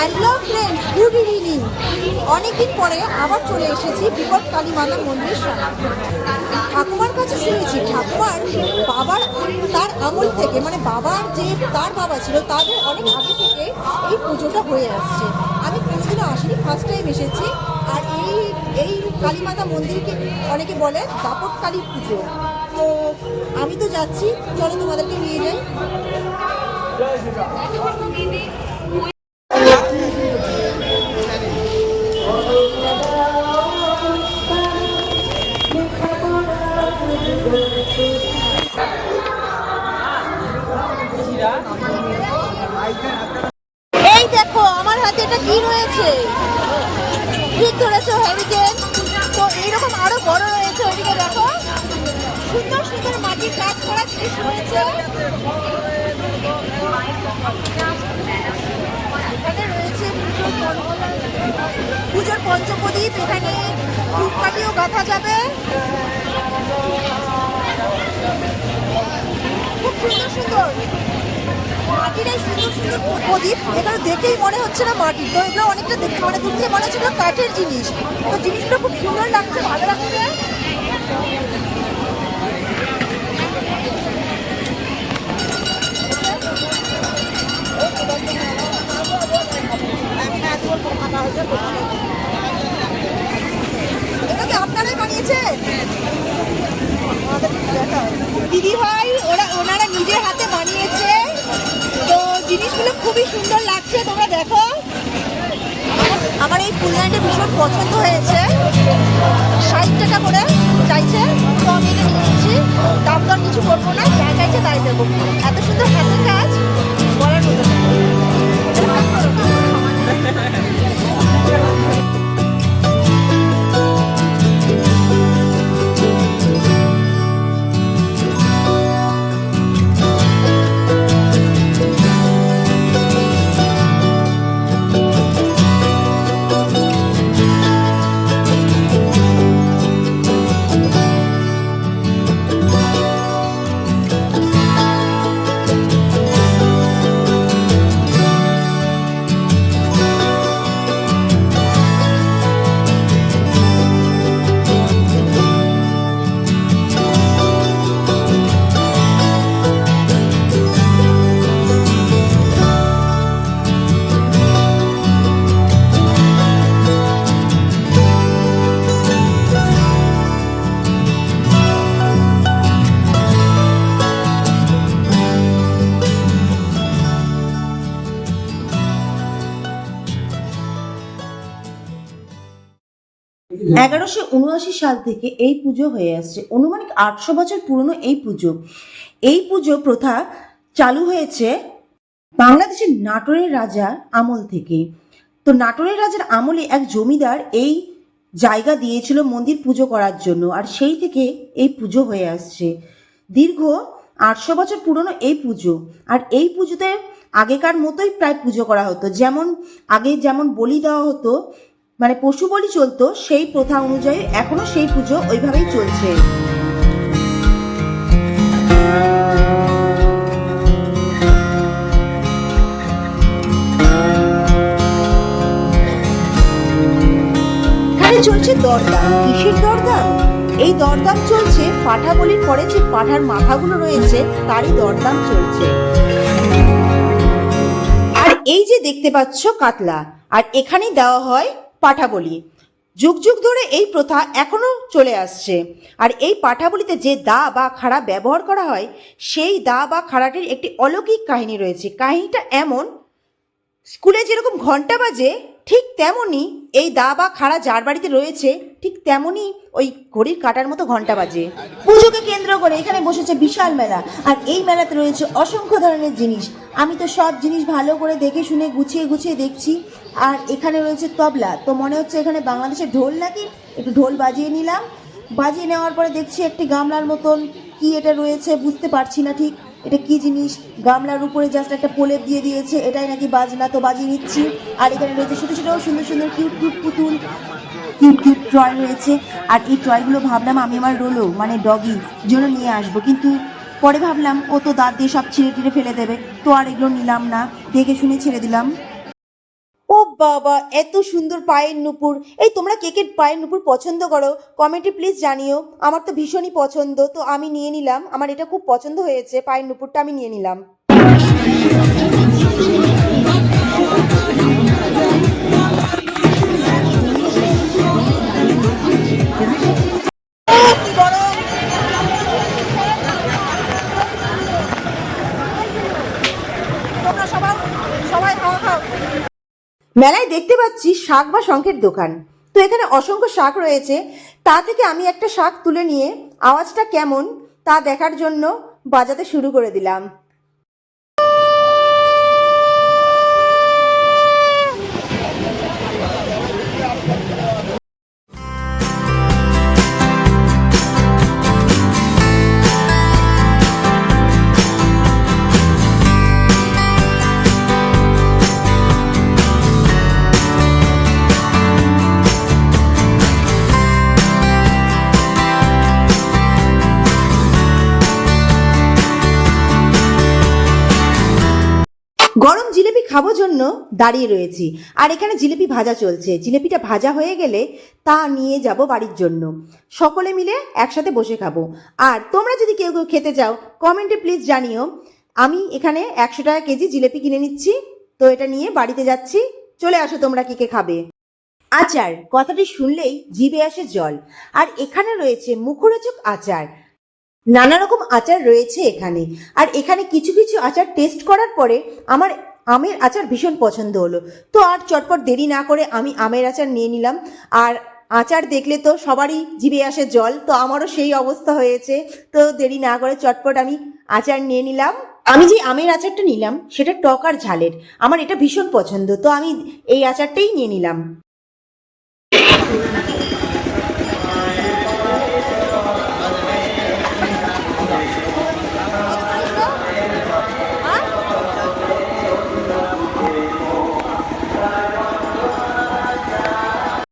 Hello friends good evening অনেকদিন পরে আবার চলে এসেছি বিপদ কালী মাতা মন্দির ঠাকুমার কাছে শুনেছি, ঠাকুমার বাবার তার আমল থেকে মানে বাবার যে তার বাবা ছিল, তাদের অনেক আগে থেকে এই পুজোটা হয়ে আসছে। আমি কোনোদিনও আসিনি ফার্স্ট টাইম এসেছি। আর এই এই কালী মাতা মন্দিরকে অনেকে বলে দাপট কালী পুজো। তো আমি তো যাচ্ছি, চলো তোমাদেরকে নিয়ে যাই। এই দেখো, আমার হাতে এটা কি রয়েছে? ঠিক ধরেছো হ্যারিকেন তো এইরকম আরও বড় রয়েছে ওইদিকে দেখো। সুন্দর সুন্দর মাটির কাজ করা জিনিস রয়েছে। এখানে রয়েছে পুজোর পঞ্চ- পঞ্চপ্রদীপ, এখানে ধূপকাঠিও গাঁথা যাবে খুব সুন্দর সুন্দর মাটির এই প্রদীপ এগুলো দেখেই মনে হচ্ছে না মাটির তো এগুলো অনেকটা দেখতে মানে দূর মনে হচ্ছে কাঠের জিনিস। তো জিনিসগুলো খুব সুন্দর লাগছে, ভালো লাগছে এটা কি আপনারাই বানিয়েছেন দিদি ভাই ওরা ওনারা নিজের হাতে বানিয়েছে তো জিনিসগুলো খুবই সুন্দর লাগছে তোমরা দেখো আমার- আমার এই ফুলদানিটা ভীষণ পছন্দ হয়েছে ষাট এগারোশো উনআশি সাল থেকে এই পুজো হয়ে আসছে। অনুমানিক আটশো বছর পুরনো এই পুজো। এই পুজো প্রথা চালু হয়েছে বাংলাদেশের নাটোরের রাজার আমল থেকে। তো নাটোরের রাজার আমলে এক জমিদার এই জায়গা দিয়েছিল মন্দির পুজো করার জন্য আর সেই থেকে এই পুজো হয়ে আসছে। দীর্ঘ আটশো বছর পুরনো এই পুজো আর এই পুজোতে আগেকার মতোই প্রায় পুজো করা হতো। যেমন আগে যেমন বলি দেওয়া হতো মানে পশু বলি চলতো, সেই প্রথা অনুযায়ী এখনও সেই পুজো ওইভাবেই চলছে। চলছে দরদাম। কিসের দরদাম? এই দরদাম চলছে, পাঠা বলির পরে যে পাঠার মাথাগুলো রয়েছে, তারই দরদাম চলছে। আর এই যে দেখতে পাচ্ছ কাতলা, আর এখানেই দেওয়া হয় পাঠাবলি। যুগ যুগ ধরে এই প্রথা এখনও চলে আসছে। আর এই পাঠাবলিতে যে দা বা খাড়া ব্যবহার করা হয়, সেই দা বা খাড়াটির একটি অলৌকিক কাহিনী রয়েছে। কাহিনীটা এমন, স্কুলে যেরকম ঘণ্টা বাজে ঠিক তেমনই এই দা বা খাড়া যার বাড়িতে রয়েছে, ঠিক তেমনই ওই ঘড়ির কাটার মতো ঘণ্টা বাজে। পুজোকে কেন্দ্র করে এখানে বসেছে বিশাল মেলা, আর এই মেলাতে রয়েছে অসংখ্য ধরনের জিনিস। আমি তো সব জিনিস ভালো করে দেখে শুনে গুছিয়ে গুছিয়ে দেখছি। আর এখানে রয়েছে তবলা, তো মনে হচ্ছে এখানে বাংলাদেশের ঢোল নাকি? একটু ঢোল বাজিয়ে নিলাম। বাজিয়ে নেওয়ার পরে দেখছি একটি গামলার মতন কি এটা রয়েছে বুঝতে পারছি না ঠিক। এটা কি জিনিস? গামলার উপরে জাস্ট একটা প্রলেপ দিয়ে দিয়েছে, এটাই নাকি বাজনা? তো বাজিয়ে নিচ্ছি। আর এখানে রয়েছে ছোটো ছোটো, সুন্দর সুন্দর কিউট কিউট পুতুল কিউট কিউট ট্রয় রয়েছে। আর এই ট্রয়গুলো ভাবলাম আমি আমার রোলো মানে ডগি জন্য নিয়ে আসব। কিন্তু পরে ভাবলাম, ও তো দাঁত দিয়ে সব ছিঁড়ে টিড়ে ফেলে দেবে। তো আর এগুলো নিলাম না। দেখে শুনে ছেড়ে দিলাম। বাবা, এত সুন্দর পায়ের নুপুর। এই তোমরা কে পায়ের নুপুর পছন্দ করো কমেন্টে প্লিজ জানিও। আমার তো ভীষণই পছন্দ, তো আমি নিয়ে নিলাম। আমার এটা খুব পছন্দ হয়েছে, পায়ের নুপুরটা আমি নিয়ে নিলাম। সবাই মেলায় দেখতে পাচ্ছি শাক বা শঙ্খের দোকান। তো এখানে অসংখ্য শাক রয়েছে। তা থেকে আমি একটা শাক তুলে নিয়ে আওয়াজটা কেমন তা দেখার জন্য বাজাতে শুরু করে দিলাম। জিলেপি খাব জন্য দাঁড়িয়ে রয়েছি। আর এখানে জিলেপি ভাজা চলছে। জিলেপিটা ভাজা হয়ে গেলে তা নিয়ে যাব বাড়ির জন্য। সকলে মিলে একসাথে বসে খাব। আর তোমরা যদি কেউ কেউ খেতে চাও, কমেন্টে প্লিজ জানিও। আমি এখানে একশো টাকা কেজি জিলেপি কিনে নিচ্ছি। তো এটা নিয়ে বাড়িতে যাচ্ছি। চলে আসো তোমরা কে কে খাবে। আচার, কথাটি শুনলেই জিভে আসে জল। আর এখানে রয়েছে মুখরোচক আচার। নানা রকম আচার রয়েছে এখানে। আর এখানে কিছু কিছু আচার টেস্ট করার পরে আমার আমের আচার ভীষণ পছন্দ হলো। তো আর চটপট দেরি না করে আমি আমের আচার নিয়ে নিলাম। আর আচার দেখলে তো সবারই জিভে আসে জল, তো আমারও সেই অবস্থা হয়েছে। তো দেরি না করে চটপট আমি আচার নিয়ে নিলাম। আমি যে আমের আচারটা নিলাম, সেটা টক আর ঝালের। আমার এটা ভীষণ পছন্দ, তো আমি এই আচারটাই নিয়ে নিলাম।